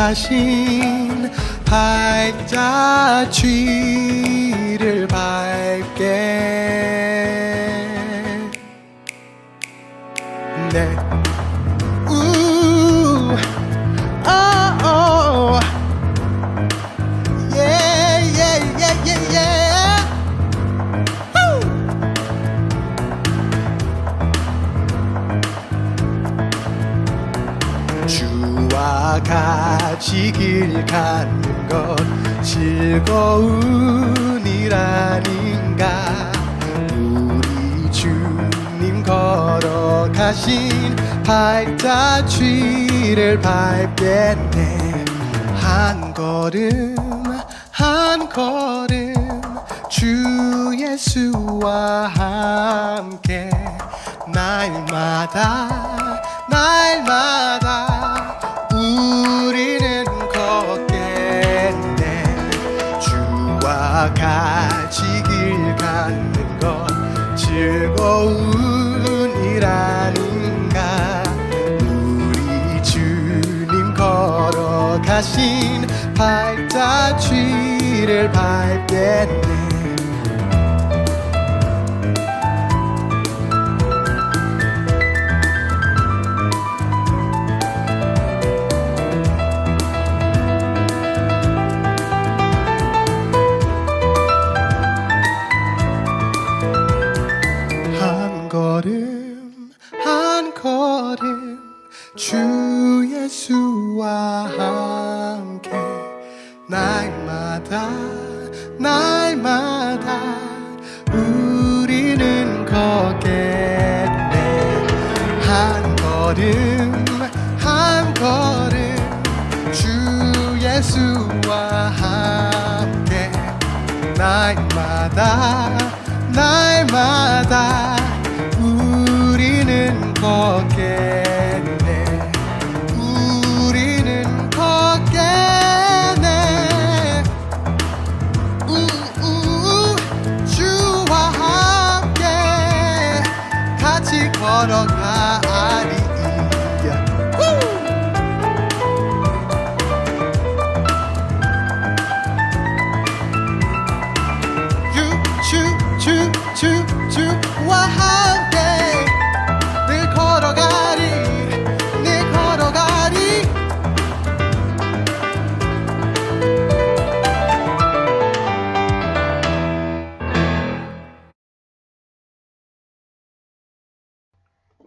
걸어가신 발자취를 밟게 네. 우, 아, 어. Woo! 주와 같 이길 가는 것 즐거운 일 아닌가? 우리 주님 걸어가신 발자취를 밟겠네. 한 걸음 한 걸음 주 예수와 함께 날마다 날마다 우 주와 같이 길 가는 것 즐거운 일 아닌가? 우리 주님 걸어가신 발자취를 밟겠네 날마다 우리는 걷겠네. 우리는 걷겠네. 우우 주와 함께 같이 걸어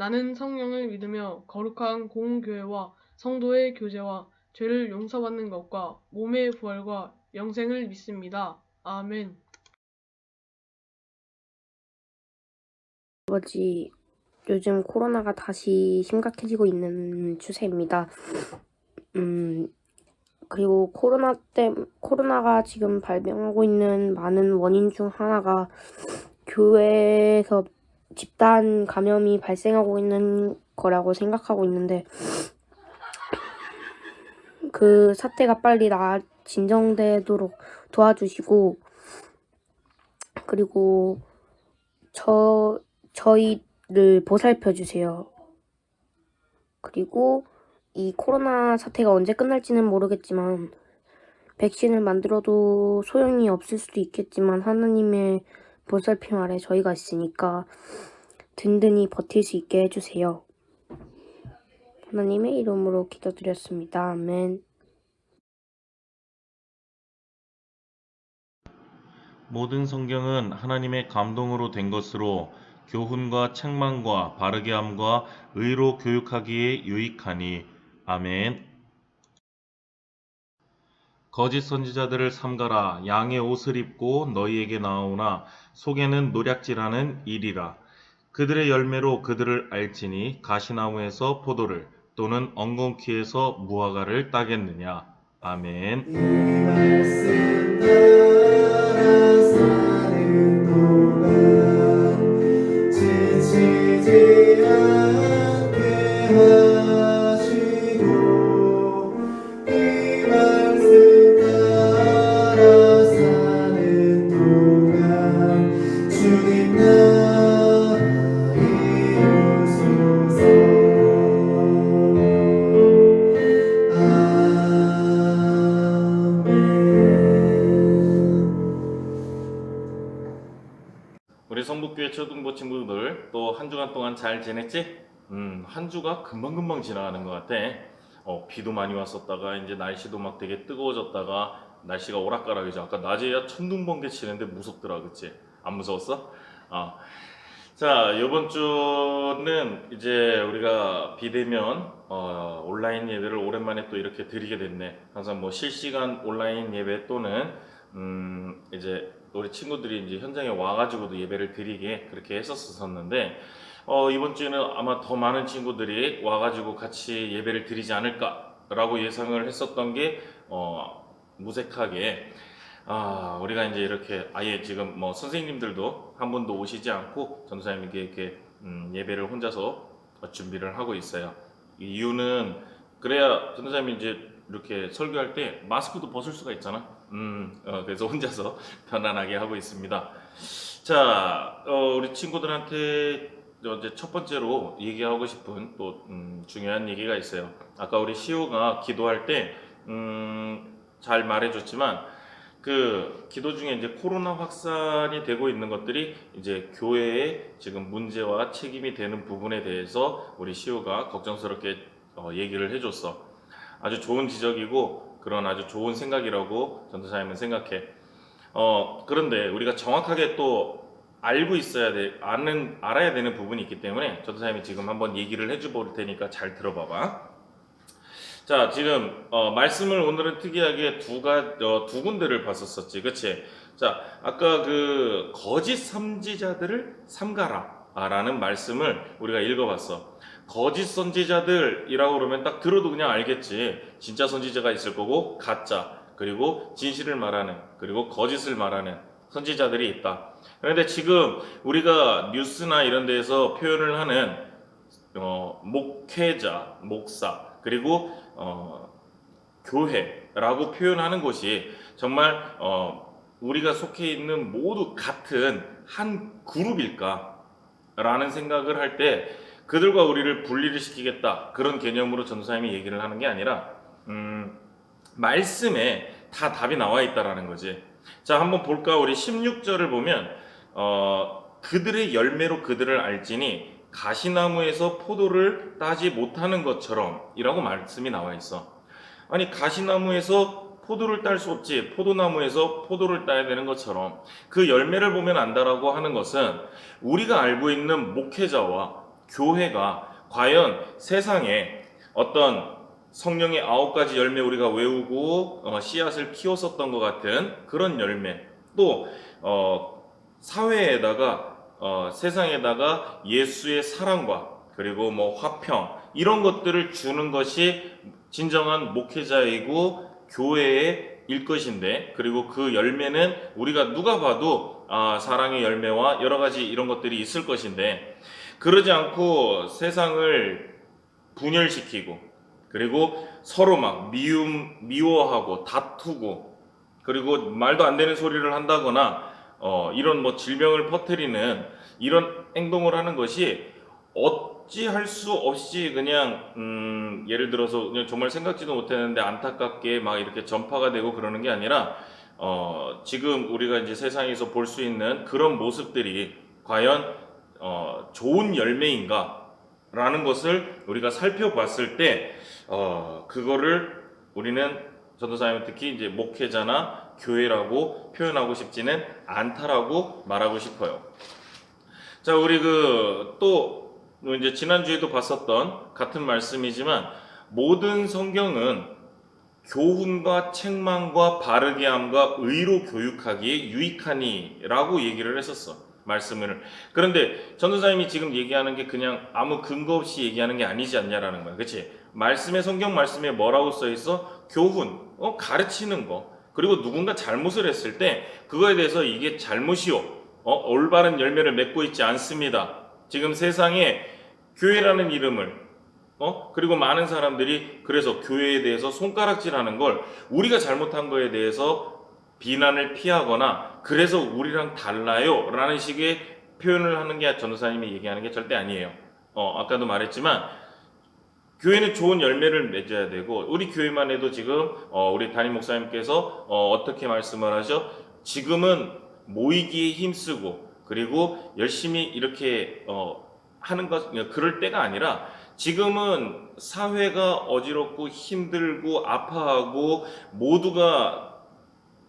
나는 성령을 믿으며 거룩한 공교회와 성도의 교제와 죄를 용서받는 것과 몸의 부활과 영생을 믿습니다. 아멘. 아버지, 요즘 코로나가 다시 심각해지고 있는 추세입니다. 음, 그리고 코로나 때, 코로나가 지금 발병하고 있는 많은 원인 중 하나가 교회에서 집단 감염이 발생하고 있는 거라고 생각하고 있는데, 그 사태가 빨리 나, 진정되도록 도와주시고, 그리고 저, 저희를 보살펴 주세요. 그리고 이 코로나 사태가 언제 끝날지는 모르겠지만 백신을 만들어도 소용이 없을 수도 있겠지만 하나님의 보살핌 아래 저희가 있으니까 든든히 버틸 수 있게 해주세요. 하나님의 이름으로 기도드렸습니다. 아멘. 모든 성경은 하나님의 감동으로 된 것으로 교훈과 책망과 바르게 함과 의로 교육하기에 유익하니 아멘. 거짓 선지자들을 삼가라 양의 옷을 입고 너희에게 나오나 속에는 노략질하는 일이라 그들의 열매로 그들을 알지니 가시나무에서 포도를 또는 엉겅퀴에서 무화과를 따겠느냐. 아멘. 우리 성북교회 초등부 친구들 또 한 주간 동안 잘 지냈지? 음, 한 주가 금방금방 지나가는 것 같아. 어, 비도 많이 왔었다가 이제 날씨도 막 되게 뜨거워졌다가 날씨가 오락가락이죠. 아까 낮에야 천둥 번개 치는데 무섭더라, 그치? 안 무서웠어? 아. 자, 이번 주는 이제 우리가 비대면 어, 온라인 예배를 오랜만에 또 이렇게 드리게 됐네. 항상 뭐 실시간 온라인 예배 또는 음, 이제 우리 친구들이 이제 현장에 와가지고도 예배를 드리게 그렇게 했었었는데 어, 이번 주에는 아마 더 많은 친구들이 와가지고 같이 예배를 드리지 않을까라고 예상을 했었던 게 어, 무색하게 아, 우리가 이제 이렇게 아예 지금 뭐 선생님들도 한 분도 오시지 않고 전도사님에게 이렇게 음, 예배를 혼자서 준비를 하고 있어요. 이 이유는 그래야 전도사님이 이제 이렇게 설교할 때 마스크도 벗을 수가 있잖아. 음, 어, 그래서 혼자서 편안하게 하고 있습니다. 자, 어, 우리 친구들한테 이제 첫 번째로 얘기하고 싶은 또 음, 중요한 얘기가 있어요. 아까 우리 시호가 기도할 때, 음, 잘 말해줬지만, 그 기도 중에 이제 코로나 확산이 되고 있는 것들이 이제 교회의 지금 문제와 책임이 되는 부분에 대해서 우리 시호가 걱정스럽게 어, 얘기를 해줬어. 아주 좋은 지적이고 그런 아주 좋은 생각이라고 전도사님은 생각해. 어, 그런데 우리가 정확하게 또 알고 있어야 돼, 아는, 알아야 되는 부분이 있기 때문에 전도사님이 지금 한번 얘기를 해줘 볼 테니까 잘 들어봐봐. 자, 지금 어, 말씀을 오늘은 특이하게 두 가 어, 두 군데를 봤었었지, 그렇지? 자, 아까 그 거짓 선지자들을 삼가라 라는 말씀을 우리가 읽어봤어. 거짓 선지자들이라고 그러면 딱 들어도 그냥 알겠지. 진짜 선지자가 있을 거고 가짜 그리고 진실을 말하는 그리고 거짓을 말하는 선지자들이 있다. 그런데 지금 우리가 뉴스나 이런 데에서 표현을 하는 어, 목회자, 목사 그리고 어, 교회라고 표현하는 곳이 정말 어, 우리가 속해 있는 모두 같은 한 그룹일까라는 생각을 할때 그들과 우리를 분리를 시키겠다 그런 개념으로 전도사님이 얘기를 하는 게 아니라 음, 말씀에 다 답이 나와 있다라는 거지. 자 한번 볼까 우리 16절을 보면 어, 그들의 열매로 그들을 알지니 가시나무에서 포도를 따지 못하는 것처럼 이라고 말씀이 나와 있어. 아니 가시나무에서 포도를 딸 수 없지 포도나무에서 포도를 따야 되는 것처럼 그 열매를 보면 안다라고 하는 것은 우리가 알고 있는 목회자와 교회가 과연 세상에 어떤 성령의 아홉 가지 열매 우리가 외우고 어, 씨앗을 키웠었던 것 같은 그런 열매 또 어, 사회에다가 어, 세상에다가 예수의 사랑과 그리고 뭐 화평 이런 것들을 주는 것이 진정한 목회자이고 교회의 일 것인데 그리고 그 열매는 우리가 누가 봐도 아, 사랑의 열매와 여러 가지 이런 것들이 있을 것인데 그러지 않고 세상을 분열시키고 그리고 서로 막 미움 미워하고 다투고 그리고 말도 안 되는 소리를 한다거나 어, 이런 뭐 질병을 퍼뜨리는 이런 행동을 하는 것이 어찌할 수 없이 그냥 음, 예를 들어서 그냥 정말 생각지도 못했는데 안타깝게 막 이렇게 전파가 되고 그러는 게 아니라 어, 지금 우리가 이제 세상에서 볼 수 있는 그런 모습들이 과연 어, 좋은 열매인가? 라는 것을 우리가 살펴봤을 때, 어, 그거를 우리는 전도사님은 특히 이제 목회자나 교회라고 표현하고 싶지는 않다라고 말하고 싶어요. 자, 우리 그, 또, 이제 지난주에도 봤었던 같은 말씀이지만, 모든 성경은 교훈과 책망과 바르게 함과 의로 교육하기에 유익하니라고 얘기를 했었어. 말씀을. 그런데 전도사님이 지금 얘기하는 게 그냥 아무 근거 없이 얘기하는 게 아니지 않냐라는 거야 그치? 말씀에 성경 말씀에 뭐라고 써 있어? 교훈. 어 가르치는 거. 그리고 누군가 잘못을 했을 때 그거에 대해서 이게 잘못이요. 어 올바른 열매를 맺고 있지 않습니다. 지금 세상에 교회라는 이름을 어 그리고 많은 사람들이 그래서 교회에 대해서 손가락질하는 걸 우리가 잘못한 거에 대해서 비난을 피하거나 그래서 우리랑 달라요 라는 식의 표현을 하는 게 전도사님이 얘기하는 게 절대 아니에요. 어, 아까도 말했지만 교회는 좋은 열매를 맺어야 되고 우리 교회만 해도 지금 어, 우리 담임 목사님께서 어, 떻게 말씀을 하죠? 지금은 모이기에 힘쓰고 그리고 열심히 이렇게 어, 하는 것 그럴 때가 아니라 지금은 사회가 어지럽고 힘들고 아파하고 모두가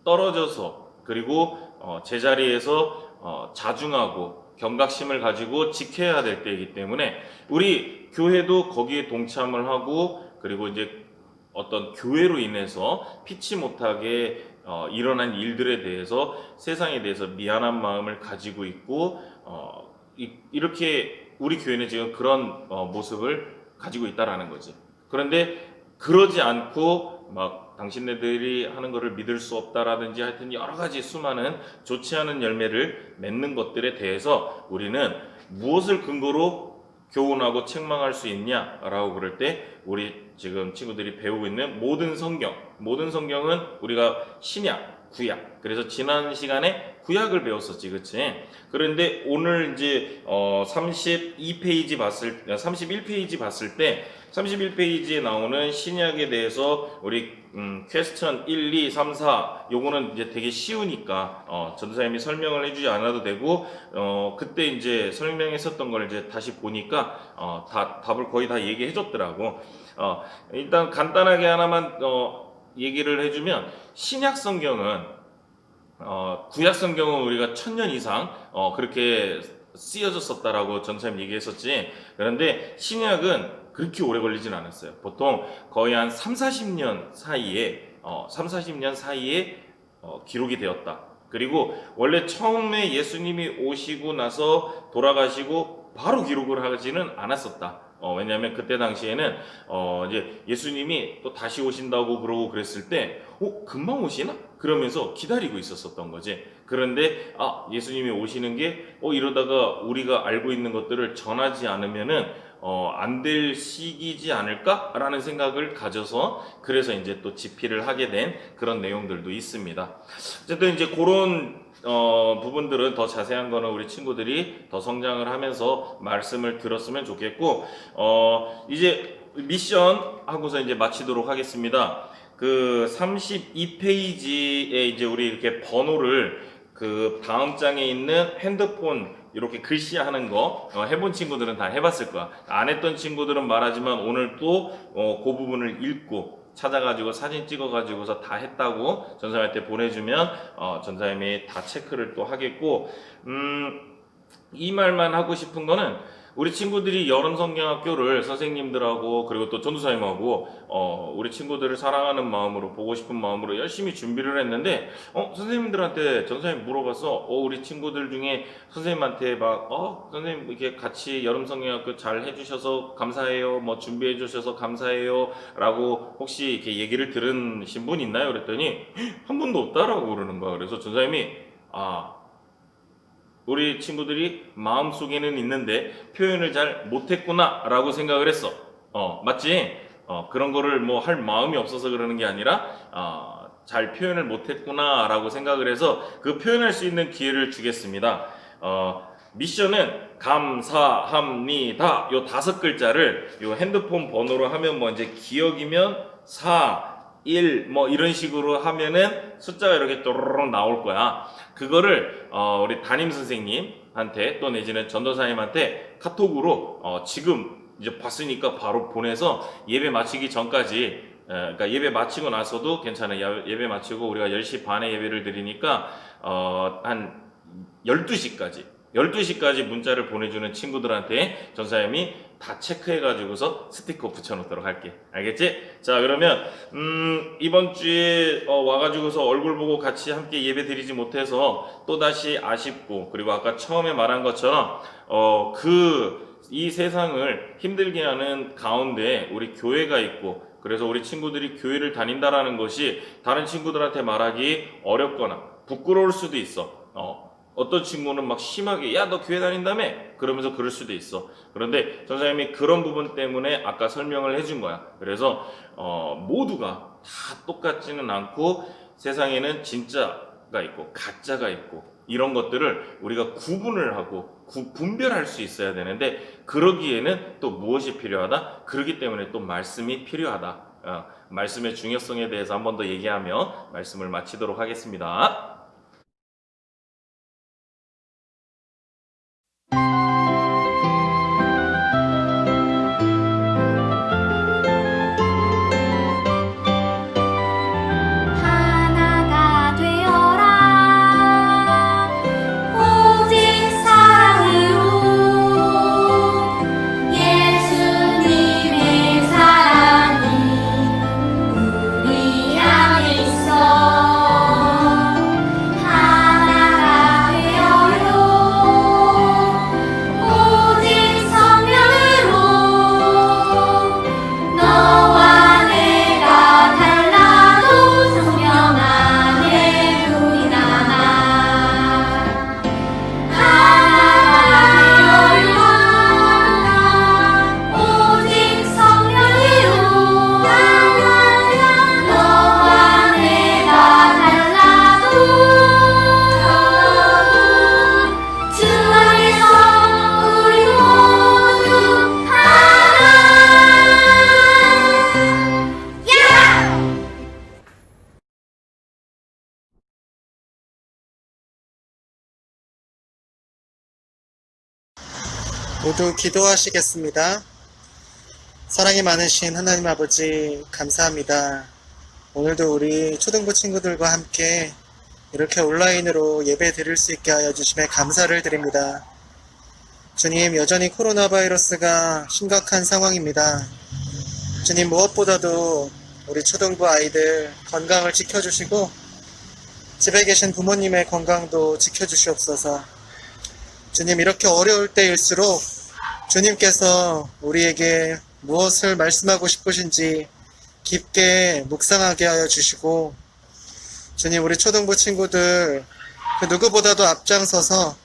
떨어져서 그리고 어, 제자리에서 어, 자중하고 경각심을 가지고 지켜야 될 때이기 때문에 우리 교회도 거기에 동참을 하고 그리고 이제 어떤 교회로 인해서 피치 못하게 어, 일어난 일들에 대해서 세상에 대해서 미안한 마음을 가지고 있고 어, 이, 이렇게 우리 교회는 지금 그런 어, 모습을 가지고 있다라는 거지. 그런데 그러지 않고 막 당신네들이 하는 것을 믿을 수 없다라든지 하여튼 여러 가지 수많은 좋지 않은 열매를 맺는 것들에 대해서 우리는 무엇을 근거로 교훈하고 책망할 수 있냐라고 그럴 때 우리 지금 친구들이 배우고 있는 모든 성경, 모든 성경은 우리가 신약, 구약. 그래서 지난 시간에 구약을 배웠었지, 그치? 그런데 오늘 이제 어 32페이지 봤을 31페이지 봤을 때 31페이지에 나오는 신약에 대해서 우리 음, 퀘스천 1, 2, 3, 4 요거는 이제 되게 쉬우니까 어, 전도사님이 설명을 해주지 않아도 되고 어, 그때 이제 설명했었던 걸 이제 다시 보니까 어, 다 답을 거의 다 얘기해 줬더라고. 어, 일단 간단하게 하나만 어, 얘기를 해주면 신약 성경은 어, 구약 성경은 우리가 천년 이상 어, 그렇게 쓰여졌었다라고 전사님 얘기했었지. 그런데 신약은 그렇게 오래 걸리진 않았어요. 보통 거의 한 3, 40년 사이에 어, 3, 40년 사이에 어, 기록이 되었다. 그리고 원래 처음에 예수님이 오시고 나서 돌아가시고 바로 기록을 하지는 않았었다. 어, 왜냐하면 그때 당시에는 어, 이제 예수님이 또 다시 오신다고 그러고 그랬을 때, 어 금방 오시나? 그러면서 기다리고 있었었던 거지. 그런데 아 예수님이 오시는 게 어 이러다가 우리가 알고 있는 것들을 전하지 않으면은 어, 안 될 시기지 않을까라는 생각을 가져서 그래서 이제 또 집필을 하게 된 그런 내용들도 있습니다. 어쨌든 이제 그런 어, 부분들은 더 자세한 거는 우리 친구들이 더 성장을 하면서 말씀을 들었으면 좋겠고 어, 이제 미션 하고서 이제 마치도록 하겠습니다. 그 32페이지에 이제 우리 이렇게 번호를 그 다음 장에 있는 핸드폰 이렇게 글씨하는 거 어, 해본 친구들은 다 해봤을 거야. 안 했던 친구들은 말하지만 오늘 또 어, 그 부분을 읽고 찾아가지고 사진 찍어가지고서 다 했다고 전사님한테 보내주면 어, 전사님이 다 체크를 또 하겠고 음, 이 말만 하고 싶은 거는 우리 친구들이 여름 성경학교를 선생님들하고 그리고 또 전도사님하고 어, 우리 친구들을 사랑하는 마음으로 보고 싶은 마음으로 열심히 준비를 했는데 어, 선생님들한테 전도사님 물어봤어. 어, 우리 친구들 중에 선생님한테 막 어, 선생님 이렇게 같이 여름 성경학교 잘 해주셔서 감사해요. 뭐 준비해 주셔서 감사해요.라고 혹시 이렇게 얘기를 들으신 분 있나요? 그랬더니 한 분도 없다라고 그러는 거야. 그래서 전도사님이 아 우리 친구들이 마음속에는 있는데 표현을 잘 못했구나 라고 생각을 했어. 어, 맞지? 어, 그런 거를 뭐 할 마음이 없어서 그러는 게 아니라, 어, 잘 표현을 못했구나 라고 생각을 해서 그 표현할 수 있는 기회를 주겠습니다. 어, 미션은 감사합니다. 요 다섯 글자를 요 핸드폰 번호로 하면 뭐 이제 기억이면 4, 1, 뭐 이런 식으로 하면은 숫자가 이렇게 또르륵 나올 거야. 그거를 어, 우리 담임 선생님한테 또 내지는 전도사님한테 카톡으로 어, 지금 이제 봤으니까 바로 보내서 예배 마치기 전까지 에, 그러니까 예배 마치고 나서도 괜찮아요. 야- 예배 마치고 우리가 10시 반에 예배를 드리니까 어, 한 12시까지 12시까지 문자를 보내주는 친구들한테 전사님이 다 체크해가지고서 스티커 붙여놓도록 할게. 알겠지? 자, 그러면, 음, 이번 주에 어, 와가지고서 얼굴 보고 같이 함께 예배 드리지 못해서 또다시 아쉽고, 그리고 아까 처음에 말한 것처럼, 어, 그, 이 세상을 힘들게 하는 가운데 우리 교회가 있고, 그래서 우리 친구들이 교회를 다닌다라는 것이 다른 친구들한테 말하기 어렵거나 부끄러울 수도 있어. 어, 어떤 친구는 막 심하게 야 너 교회 다닌다며? 그러면서 그럴 수도 있어. 그런데 전사님이 그런 부분 때문에 아까 설명을 해준 거야. 그래서 어, 모두가 다 똑같지는 않고 세상에는 진짜가 있고 가짜가 있고 이런 것들을 우리가 구분을 하고 구- 분별할 수 있어야 되는데 그러기에는 또 무엇이 필요하다? 그러기 때문에 또 말씀이 필요하다. 어, 말씀의 중요성에 대해서 한 번 더 얘기하며 말씀을 마치도록 하겠습니다. 모두 기도하시겠습니다. 사랑이 많으신 하나님 아버지, 감사합니다. 오늘도 우리 초등부 친구들과 함께 이렇게 온라인으로 예배 드릴 수 있게 하여 주심에 감사를 드립니다. 주님, 여전히 코로나 바이러스가 심각한 상황입니다. 주님, 무엇보다도 우리 초등부 아이들 건강을 지켜주시고, 집에 계신 부모님의 건강도 지켜주시옵소서. 주님, 이렇게 어려울 때일수록 주님께서 우리에게 무엇을 말씀하고 싶으신지 깊게 묵상하게 하여 주시고, 주님, 우리 초등부 친구들 그 누구보다도 앞장서서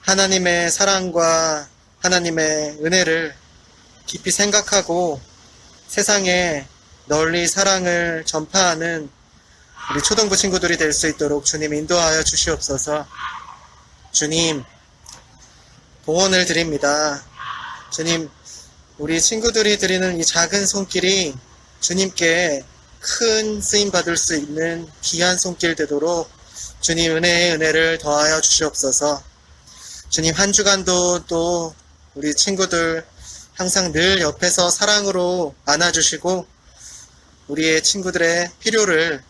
하나님의 사랑과 하나님의 은혜를 깊이 생각하고 세상에 널리 사랑을 전파하는 우리 초등부 친구들이 될 수 있도록 주님 인도하여 주시옵소서. 주님, 보원을 드립니다. 주님, 우리 친구들이 드리는 이 작은 손길이 주님께 큰 쓰임 받을 수 있는 귀한 손길 되도록 주님 은혜의 은혜를 더하여 주시옵소서. 주님 한 주간도 또 우리 친구들 항상 늘 옆에서 사랑으로 안아주시고 우리의 친구들의 필요를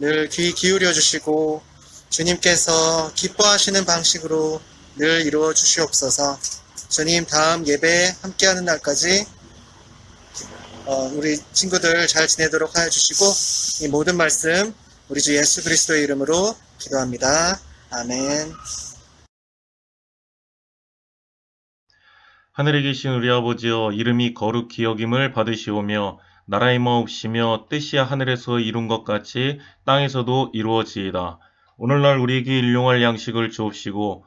늘 귀 기울여 주시고 주님께서 기뻐하시는 방식으로 늘 이루어 주시옵소서. 주님 다음 예배 함께하는 날까지 어, 우리 친구들 잘 지내도록 하여 주시고 이 모든 말씀 우리 주 예수 그리스도의 이름으로 기도합니다. 아멘. 하늘에 계신 우리 아버지여 이름이 거룩히 여김을 받으시오며 나라의 마옵시며 뜻이 하늘에서 이룬 것 같이 땅에서도 이루어지이다. 오늘날 우리에게 일용할 양식을 주옵시고